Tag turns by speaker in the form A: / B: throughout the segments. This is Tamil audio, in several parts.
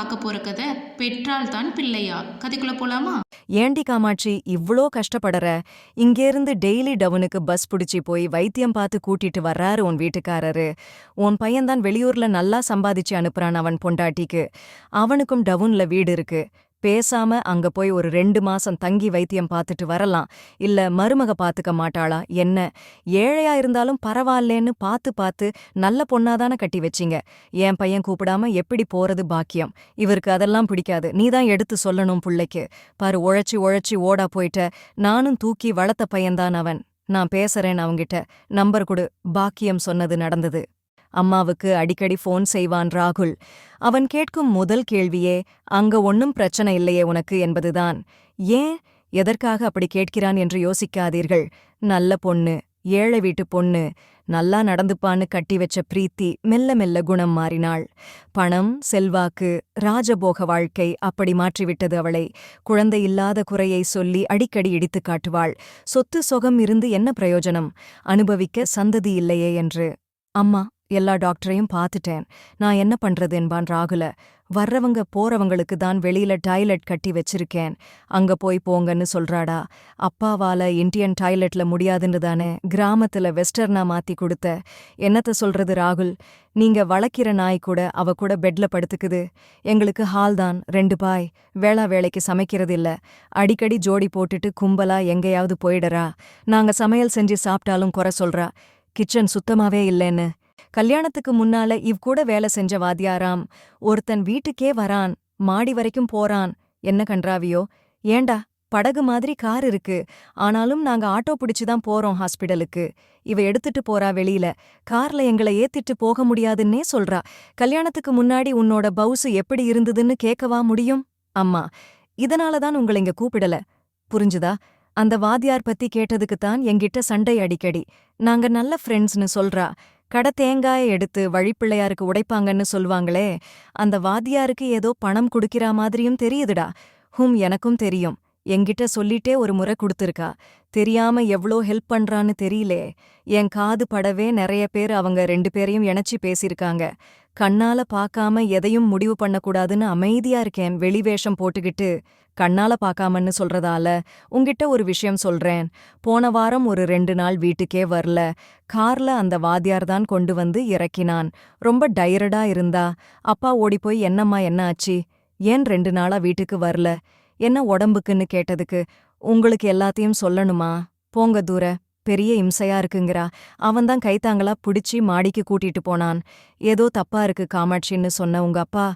A: பார்க்க போற கதை பெற்றால் தான் பிள்ளையா? கதைக்குள்ள போலாமா?
B: ஏண்டி காமாட்சி இவ்ளோ கஷ்டப்படற? இங்கேருந்து டெய்லி டவுனுக்கு பஸ் புடிச்சு போய் வைத்தியம் பார்த்து கூட்டிட்டு வர்றாரு உன் வீட்டுக்காரரு. உன் பையன்தான் வெளியூர்ல நல்லா சம்பாதிச்சு அனுப்புறான் அவன் பொண்டாட்டிக்கு. அவனுக்கும் டவுன்ல வீடு இருக்கு. பேசாம அங்க போய் ஒரு ரெண்டு மாசம் தங்கி வைத்தியம் பார்த்துட்டு வரலாம். இல்ல மருமக பாத்துக்க மாட்டாளா? என்ன? ஏழையா இருந்தாலும் பரவாயில்லேன்னு பார்த்து பார்த்து நல்ல பொண்ணாதானே கட்டி வச்சீங்க. என் பையன் கூப்பிடாம எப்படி போறது பாக்கியம்? இவருக்கு அதெல்லாம் பிடிக்காது. நீதான் எடுத்து சொல்லணும் புள்ளைக்கு. பாரு உழைச்சி உழைச்சி ஓடா போயிட்ட. நானும் தூக்கி வளர்த்த பையன்தான் அவன். நான் பேசுறேன் அவங்கிட்ட நம்பர் கொடு. பாக்கியம் சொன்னது நடந்தது. அம்மாவுக்கு அடிக்கடி ஃபோன் செய்வான் ராகுல். அவன் கேட்கும் முதல் கேள்வியே அங்க ஒன்னும் பிரச்சனை இல்லையே உனக்கு என்பதுதான். ஏன்? எதற்காக அப்படி கேட்கிறான் என்று யோசிக்காதீர்கள். நல்ல பொண்ணு ஏழை வீட்டு பொண்ணு நல்லா நடந்துப்பான்னு கட்டி வச்ச பிரீத்தி மெல்ல மெல்ல குணம் மாறினாள். பணம் செல்வாக்கு ராஜபோக வாழ்க்கை அப்படி மாற்றிவிட்டது அவளை. குழந்தை இல்லாத குறையை சொல்லி அடிக்கடி இடித்துக் காட்டுவாள். சொத்து சொகம் இருந்து என்ன பிரயோஜனம்? அனுபவிக்க சந்ததி இல்லையே என்று. அம்மா எல்லா டாக்டரையும் பார்த்துட்டேன். நான் என்ன பண்றது என்பான் ராகுல. வர்றவங்க போறவங்களுக்கு தான் வெளியில டாய்லெட் கட்டி வச்சிருக்கேன். அங்க போய் போங்கன்னு சொல்றாடா. அப்பாவால இந்தியன் டாய்லெட்ல முடியாதுன்னு தானே கிராமத்துல வெஸ்டர்னா மாத்தி கொடுத்த. என்னத்த சொல்றது ராகுல்? நீங்க வளர்க்கிற நாய் கூட அவ கூட பெட்ல படுத்துக்குது. எங்களுக்கு ஹால் தான் ரெண்டு பாய். வேளா வேலைக்கு சமைக்கிறது இல்ல. அடிக்கடி ஜோடி போட்டுட்டு கும்பலா எங்கேயாவது போயிடறா. நாங்க சமையல் செஞ்சு சாப்பிட்டாலும் குறை சொல்றா. கிச்சன் சுத்தமாவே இல்லைன்னு. கல்யாணத்துக்கு முன்னால இவ் கூட வேலை செஞ்ச வாத்தியாராம். ஒருத்தன் வீட்டுக்கே வரான் மாடி வரைக்கும் போறான். என்ன கன்றாவியோ? ஏண்டா படகு மாதிரி கார் இருக்கு. ஆனாலும் நாங்க ஆட்டோ பிடிச்சு தான் போறோம் ஹாஸ்பிடலுக்கு. இவ எடுத்துட்டு போறா வெளியில. கார்ல எங்களை ஏத்திட்டு போக முடியாதுன்னே சொல்றா. கல்யாணத்துக்கு முன்னாடி உன்னோட பவுசு எப்படி இருந்ததுன்னு கேட்கவா முடியும்? அம்மா இதனால தான் உங்களை இங்க கூப்பிடல. புரிஞ்சுதா? அந்த வாத்தியார் பத்தி கேட்டதுக்குத்தான் என்கிட்ட சண்டை அடிக்கடி. நாங்க நல்ல ஃப்ரெண்ட்ஸ்னு சொல்றா. கடை தேங்காயை எடுத்து வழிப்பிள்ளையாருக்கு உடைப்பாங்கன்னு சொல்வாங்களே அந்த வாத்தியாருக்கு ஏதோ பணம் குடுக்கிறா மாதிரியும் தெரியுதுடா. ஹும் எனக்கும் தெரியும். என்கிட்ட சொல்லிட்டே ஒரு முறை குடுத்திருக்கா. தெரியாம எவ்ளோ ஹெல்ப் பண்றான்னு தெரியலே. என் காது படவே நிறைய பேர் அவங்க ரெண்டு பேரையும் இணைச்சி பேசியிருக்காங்க. கண்ணால பார்க்காம எதையும் முடிவு பண்ணக்கூடாதுன்னு அமைதியா இருக்கேன் வெளிவேஷம் போட்டுக்கிட்டு. கண்ணால பார்க்காமன்னு சொல்றதால உங்கிட்ட ஒரு விஷயம் சொல்றேன். போன வாரம் ஒரு ரெண்டு நாள் வீட்டுக்கே வரல. கார்ல அந்த வாத்தியார் தான் கொண்டு வந்து இறக்கினான். ரொம்ப டயர்டா இருந்தா அப்பா ஓடிப்போய் என்னம்மா என்ன ஆச்சு? ஏன் ரெண்டு நாளா வீட்டுக்கு வரல? என்ன உடம்புக்குன்னு கேட்டதுக்கு உங்களுக்கு எல்லாத்தையும் சொல்லணுமா? போங்க தூர. பெரிய இம்சையா இருக்குங்கிறா. அவன்தான் கைத்தாங்களா பிடிச்சி மாடிக்கு கூட்டிட்டு போனான். ஏதோ தப்பா இருக்கு காமாட்சின்னு சொன்ன உங்க அப்பா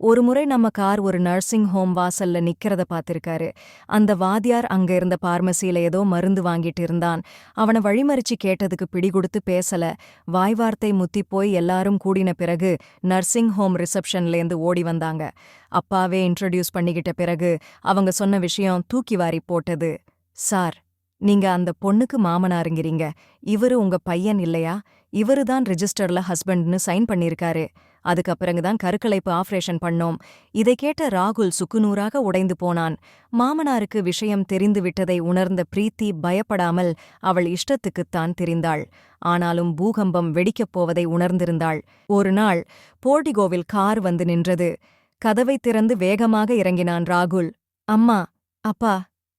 B: ஒரு முறை நம்ம கார் ஒரு நர்சிங் ஹோம் வாசல்ல நிக்கிறத பாத்திருக்காரு. அந்த வாத்தியார் அங்க இருந்த பார்மசியில ஏதோ மருந்து வாங்கிட்டு இருந்தான். அவன வழிமறிச்சு கேட்டதுக்கு பிடிகொடுத்து பேசல. வாய்வார்த்தை முத்தி போய் எல்லாரும் கூடின பிறகு நர்சிங் ஹோம் ரிசப்ஷன்லேருந்து ஓடி வந்தாங்க. அப்பாவே இன்ட்ரடியூஸ் பண்ணிக்கிட்ட பிறகு அவங்க சொன்ன விஷயம் தூக்கி வாரி போட்டது. சார் நீங்க அந்த பொண்ணுக்கு மாமனாருங்கிறீங்க. இவரு உங்க பையன் இல்லையா? இவரு தான் ரிஜிஸ்டர்ல ஹஸ்பண்ட்னு சைன் பண்ணிருக்காரு. அதுக்கப்புறங்க தான் கருக்கலைப்பு ஆபரேஷன் பண்ணோம். இதை கேட்ட ராகுல் சுக்குநூறாக உடைந்து போனான். மாமனாருக்கு விஷயம் தெரிந்து விட்டதை உணர்ந்த பிரீத்தி பயப்படாமல் அவள் இஷ்டத்துக்குத்தான் தெரிந்தாள். ஆனாலும் பூகம்பம் வெடிக்கப் போவதை உணர்ந்திருந்தாள். ஒரு நாள் போர்டிகோவில் கார் வந்து நின்றது. கதவை திறந்து வேகமாக இறங்கினான் ராகுல். அம்மா அப்பா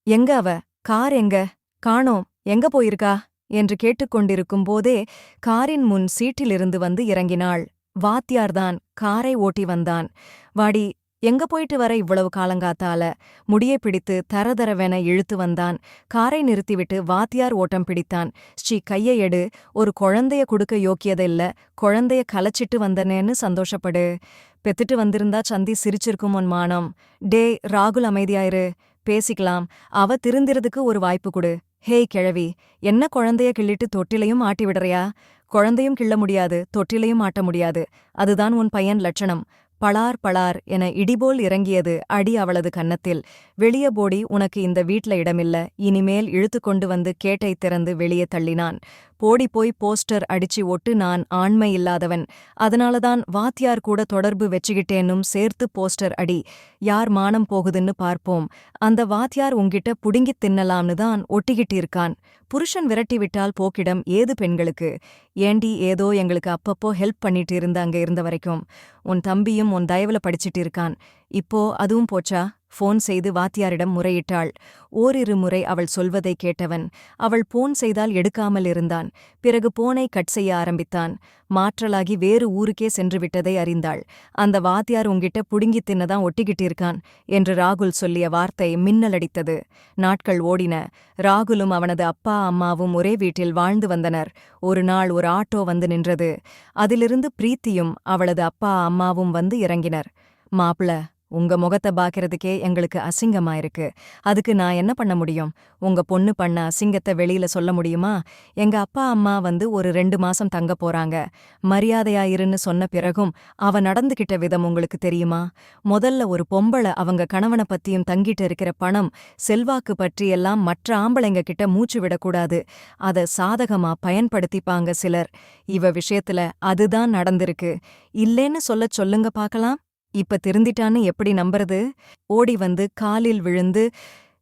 B: எங்க அவ? கார் எங்க? காணோம். எங்க போயிருக்கா? என்று கேட்டுக்கொண்டிருக்கும் போதே காரின் முன் சீட்டிலிருந்து வந்து இறங்கினாள். வாத்தியார்தான் காரை ஓட்டி வந்தான். வாடி எங்க போயிட்டு வர இவ்வளவு காலங்காத்தால? முடியை பிடித்து தரதரவென இழுத்து வந்தான். காரை நிறுத்திவிட்டு வாத்தியார் ஓட்டம் பிடித்தான். ஸ்ரீ கையை எடு. ஒரு குழந்தைய குடுக்க யோக்கியதில்ல குழந்தைய கலைச்சிட்டு வந்தனேன்னு சந்தோஷப்படு. பெத்துட்டு வந்திருந்தா சந்தி சிரிச்சிருக்கும் உன் மானம். டே ராகுல் அமைதியாயிரு. பேசிக்கலாம். அவ திருந்திறதுக்கு ஒரு வாய்ப்பு கொடு. ஹேய் கிழவி என்ன குழந்தைய கிள்ளிட்டு தொட்டிலையும் ஆட்டி விடுறியா? குழந்தையும் கிள்ள முடியாது தொட்டிலையும் ஆட்ட முடியாது. அதுதான் உன் பையன் லட்சணம். பளார் பளார் என இடிபோல் இறங்கியது அடி அவளது கன்னத்தில். வெளிய போடி உனக்கு இந்த வீட்ல இடமில்ல. இனிமேல் இழுத்து கொண்டு வந்து கேட்டை திறந்து வெளியே தள்ளினான். போடி போய் போஸ்டர் அடிச்சு ஒட்டு நான் ஆண்மை இல்லாதவன். அதனாலதான் வாத்தியார் கூட தொடர்பு வச்சுக்கிட்டேன்னும் சேர்த்து போஸ்டர் அடி யார் மானம் போகுதுன்னு பார்ப்போம். அந்த வாத்தியார் உங்கிட்ட புடுங்கித் தின்னலாம்னு தான் ஒட்டிக்கிட்டு இருக்கான் புருஷன் விரட்டி விட்டால் போக்கிடம் ஏது பெண்களுக்கு? ஏண்டி ஏதோ எங்களுக்கு அப்பப்போ ஹெல்ப் பண்ணிட்டு இருந்த அங்க இருந்த வரைக்கும். உன் தம்பியும் உன் தயவுல படிச்சிட்டு இருக்கான் இப்போ அதுவும் போச்சா? ஃபோன் செய்து வாத்தியாரிடம் முறையிட்டாள். ஓரிரு முறை அவள் சொல்வதை கேட்டவன் அவள் போன் செய்தால் எடுக்காமல் இருந்தான். பிறகு போனை கட் செய்ய ஆரம்பித்தான். மாற்றலாகி வேறு ஊருக்கே சென்று விட்டதை அறிந்தாள். அந்த வாத்தியார் உங்கிட்ட புடுங்கித் தின்னதான் ஒட்டிக்கிட்டு இருக்கான் என்று ராகுல் சொல்லிய வார்த்தை மின்னலடித்தது நாட்கள் ஓடின. ராகுலும் அவனது அப்பா அம்மாவும் ஒரே வீட்டில் வாழ்ந்து வந்தனர். ஒரு நாள் ஒரு ஆட்டோ வந்து நின்றது. அதிலிருந்து பிரீத்தியும் அவளது அப்பா அம்மாவும் வந்து இறங்கினர். மாப்ள உங்க முகத்தை பாக்கிறதுக்கே எங்களுக்கு அசிங்கமா இருக்கு. அதுக்கு நான் என்ன பண்ண முடியும்? உங்க பொண்ணு பண்ண அசிங்கத்தை வெளியில சொல்ல முடியுமா? எங்க அப்பா அம்மா வந்து ஒரு ரெண்டு மாசம் தங்க போறாங்க. மரியாதையா இருன்னு சொன்ன பிறகும் அவ நடந்துகிட்ட விதம் உங்களுக்கு தெரியுமா? முதல்ல ஒரு பொம்பளை அவங்க கணவனை பத்தியும் தங்கிட்டு இருக்கிற பணம் செல்வாக்கு பற்றியெல்லாம் மற்ற ஆம்பளைங்க கிட்ட மூச்சு விடக்கூடாது அத சாதகமா பயன்படுத்திப்பாங்க சிலர். இவ விஷயத்துல அதுதான் நடந்திருக்கு. இல்லேன்னு சொல்லச் சொல்லுங்க பாக்கலாம் இப்ப திருந்திட்டான்னு எப்படி நம்புறது? ஓடி வந்து காலில் விழுந்து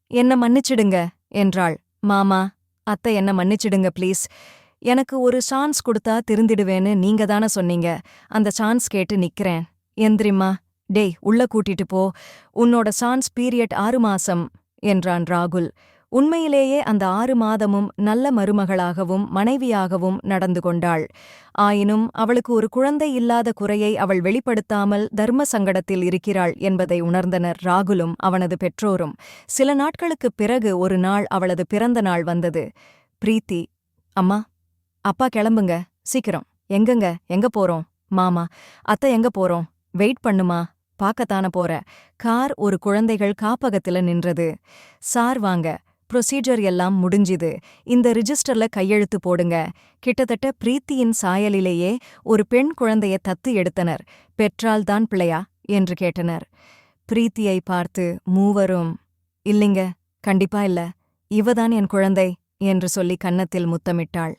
B: என்ன மன்னிச்சிடுங்க என்றாள். மாமா அத்தை என்ன மன்னிச்சிடுங்க ப்ளீஸ். எனக்கு ஒரு சான்ஸ் கொடுத்தா திருந்திடுவேன்னு நீங்க தானே சொன்னீங்க. அந்த சான்ஸ் கேட்டு நிக்கிறேன். எந்திரிம்மா. டேய் உள்ள கூட்டிட்டு போ. உன்னோட சான்ஸ் பீரியட் ஆறு மாசம் என்றான் ராகுல். உண்மையிலேயே அந்த ஆறு மாதமும் நல்ல மருமகளாகவும் மனைவியாகவும் நடந்து கொண்டாள். ஆயினும் அவளுக்கு ஒரு குழந்தை இல்லாத குறையை அவள் வெளிப்படுத்தாமல் தர்ம சங்கடத்தில் இருக்கிறாள் என்பதை உணர்ந்தனர் ராகுலும் அவனது பெற்றோரும். சில நாட்களுக்குப் பிறகு ஒரு நாள் அவளது பிறந்த நாள் வந்தது. பிரீத்தி அம்மா அப்பா கிளம்புங்க சீக்கிரம். எங்கங்க? எங்க போறோம்? மாமா அத்தை எங்க போறோம்? வெயிட் பண்ணுமா? பார்க்கத்தான போற. கார் ஒரு குழந்தைகள் காப்பகத்துல நின்றது. சார் வாங்க. ப்ரொசீஜர் எல்லாம் முடிஞ்சுது. இந்த ரிஜிஸ்டர்ல கையெழுத்து போடுங்க. கிட்டத்தட்ட பிரீத்தியின் சாயலிலேயே ஒரு பெண் குழந்தைய தத்து எடுத்தனர். பெற்றால்தான் பிள்ளையா? என்று கேட்டனர். பிரீத்தியை பார்த்து மூவரும். இல்லைங்க கண்டிப்பா இல்ல. இவதான் என் குழந்தை என்று சொல்லி கன்னத்தில் முத்தமிட்டாள்.